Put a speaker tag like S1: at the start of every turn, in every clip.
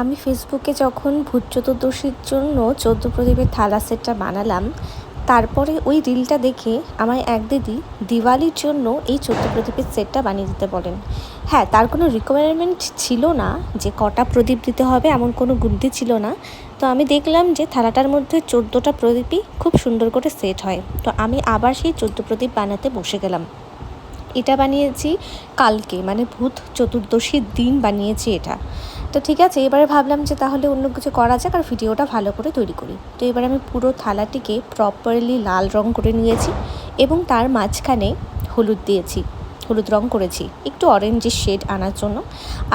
S1: আমি ফেসবুকে যখন ভূত চতুর্দশীর জন্য চোদ্দ প্রদীপের থালা সেটটা বানালাম, তারপরে ওই রিলটা দেখে আমায় এক দিদি দিওয়ালির জন্য এই চোদ্দ প্রদীপের সেটটা বানিয়ে দিতে বলেন। হ্যাঁ তার কোনো রিকোয়ারমেন্ট ছিল না যে কটা প্রদীপ দিতে হবে, এমন কোনো গুনতি ছিল না। তো আমি দেখলাম যে থালাটার মধ্যে চোদ্দোটা প্রদীপই খুব সুন্দর করে সেট হয়। তো আমি আবার সেই চোদ্দ প্রদীপ বানাতে বসে গেলাম। এটা বানিয়েছি কালকে মানে ভূত চতুর্দশীর দিন বানিয়েছি এটা। তো ঠিক আছে, এবারে ভাবলাম যে তাহলে অন্য কিছু করা যাক আর ভিডিওটা ভালো করে তৈরি করি। তো এবার আমি পুরো থালাটিকে প্রপারলি লাল রং করে নিয়েছি এবং তার মাঝখানে হলুদ দিয়েছি। হলুদ রং করেছি, একটু অরেঞ্জের শেড আনার জন্য,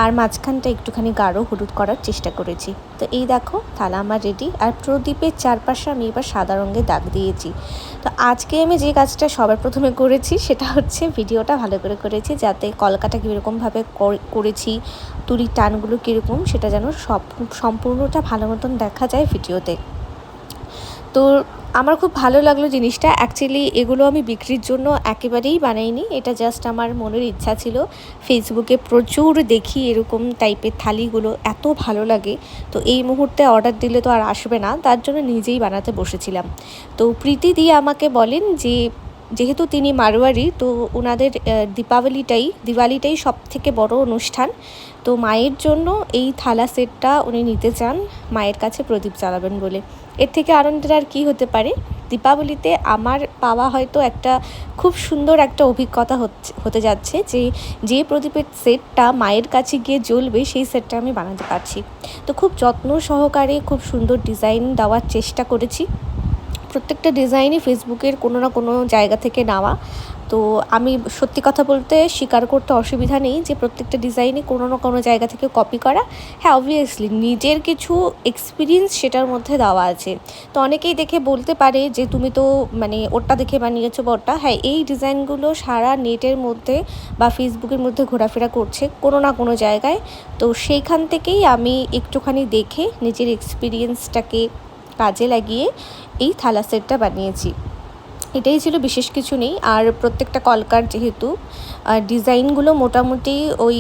S1: আর মাঝখানটা একটুখানি গাঢ় হলুদ করার চেষ্টা করেছি। তো এই দেখো, থালা আমার রেডি আর প্রদীপের চারপাশে আমি এবার সাদা রঙের দাগ দিয়েছি। তো আজকে আমি যে কাজটা সবার প্রথমে করেছি, সেটা হচ্ছে ভিডিওটা ভালো করে করেছি, যাতে কলকাটা কীরকমভাবে করেছি, তুলির টানগুলো কীরকম, সেটা যেন সব, সম্পূর্ণটা ভালো মতন দেখা যায় ভিডিওতে। তো আমার খুব ভালো লাগল জিনিসটা। অ্যাকচুয়ালি এগুলো আমি বিক্রির জন্য একেবারেই বানাইনি। এটা জাস্ট আমার মনের ইচ্ছা ছিল। ফেসবুকে প্রচুর দেখি এরকম টাইপের থালিগুলো, এত ভালো লাগে। তো এই মুহূর্তে অর্ডার দিলে তো আর আসবে না। তার জন্য নিজেই বানাতে বসেছিলাম। তো প্রীতি দিয়ে আমাকে বলেন যে যেহেতু তিনি মারোয়ারি, তো ওনাদের দীপাবলিটাই, দিওয়ালিটাই সব থেকে বড় অনুষ্ঠান। তো মায়ের জন্য এই থালা সেটটা উনি নিতে চান, মায়ের কাছে প্রদীপ জ্বালাবেন বলে। এর থেকে আনন্দের আর কী হতে পারে? দীপাবলিতে আমার পাওয়া হয়তো একটা খুব সুন্দর একটা অভিজ্ঞতা হচ্ছে, হতে যাচ্ছে যে যে প্রদীপের সেটটা মায়ের কাছে গিয়ে জ্বলবে, সেই সেটটা আমি বানাতে পারছি। তো খুব যত্ন সহকারে খুব সুন্দর ডিজাইন দেওয়ার চেষ্টা করেছি। প্রত্যেকটা ডিজাইনই ফেসবুকের কোনো না কোনো জায়গা থেকে নেওয়া। তো আমি সত্যি কথা বলতে স্বীকার করতে অসুবিধা নেই যে প্রত্যেকটা ডিজাইনই কোনো না কোনো জায়গা থেকে কপি করা। হ্যাঁ অবভিয়াসলি নিজের কিছু এক্সপিরিয়েন্স সেটার মধ্যে দেওয়া আছে। তো অনেকেই দেখে বলতে পারে যে তুমি তো মানে ওটা দেখে বানিয়েছো বা ওটা হ্যাঁ এই ডিজাইনগুলো সারা নেটের মধ্যে বা ফেসবুকের মধ্যে ঘোরাফেরা করছে কোনো না কোনো জায়গায়। তো সেইখান থেকেই আমি একটুখানি দেখে নিজের এক্সপিরিয়েন্সটাকে কাজে লাগিয়ে এই থালা সেটটা বানিয়েছি। এটাই ছিল বিশেষ কিছু নেই। আর প্রত্যেকটা কলকার যেহেতু ডিজাইনগুলো মোটামুটি ওই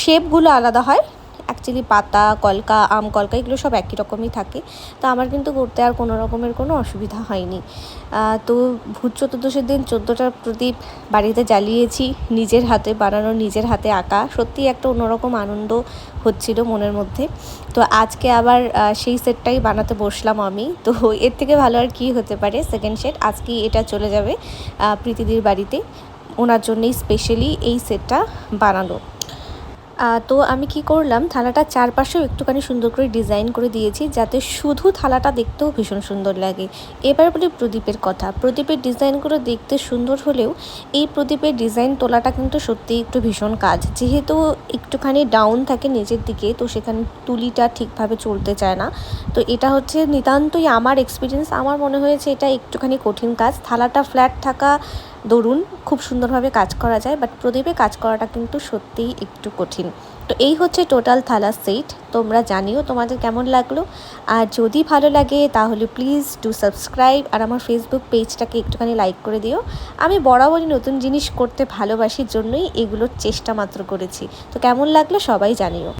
S1: শেপগুলো আলাদা হয়। অ্যাকচুয়ালি পাতা, কলকা, আম, কলকা, এগুলো সব একই রকমই থাকে। তো আমার কিন্তু করতে আর কোনো রকমের কোনো অসুবিধা হয়নি। তো ভূত চতুর্দশীর দিন চোদ্দোটা প্রদীপ বাড়িতে জ্বালিয়েছি, নিজের হাতে বানানো, নিজের হাতে আঁকা। সত্যি একটা অন্যরকম আনন্দ হচ্ছিল মনের মধ্যে। তো আজকে আবার সেই সেটটাই বানাতে বসলাম আমি। তো এর থেকে ভালো আর কি হতে পারে সেকেন্ড সেট আজকেই এটা চলে যাবে প্রীতিদির বাড়িতে। ওনার জন্যই স্পেশালি এই সেটটা বানানো। তো আমি কি করলাম থালাটার চারপাশেও একটুখানি সুন্দর করে ডিজাইন করে দিয়েছি, যাতে শুধু থালাটা দেখতেও ভীষণ সুন্দর লাগে। এবার বলি প্রদীপের কথা। প্রদীপের ডিজাইনগুলো দেখতে সুন্দর হলেও এই প্রদীপের ডিজাইন তোলাটা কিন্তু সত্যিই একটু ভীষণ কাজ। যেহেতু একটুখানি ডাউন থাকে নিচের দিকে, তো সেখানে তুলিটা ঠিকভাবে চলতে চায় না। তো এটা হচ্ছে নিতান্তই আমার এক্সপিরিয়েন্স আমার মনে হয়েছে এটা একটুখানি কঠিন কাজ। থালাটা ফ্ল্যাট থাকা দরুন খুব সুন্দরভাবে কাজ করা যায় বাট প্রদীপে কাজ করাটা কিন্তু সত্যিই একটু কঠিন। তো এই হচ্ছে টোটাল থালা সেট তোমরা জানিও তোমাদের কেমন লাগল। আর যদি ভালো লাগে, তাহলে প্লিজ ডু সাবস্ক্রাইব আর আমার ফেসবুক পেজটাকে একটুখানি লাইক করে দিও। আমি বরাবরই নতুন জিনিস করতে ভালোবাসির জন্যই এগুলোর চেষ্টা মাত্র করেছি। তো কেমন লাগল সবাই জানিও।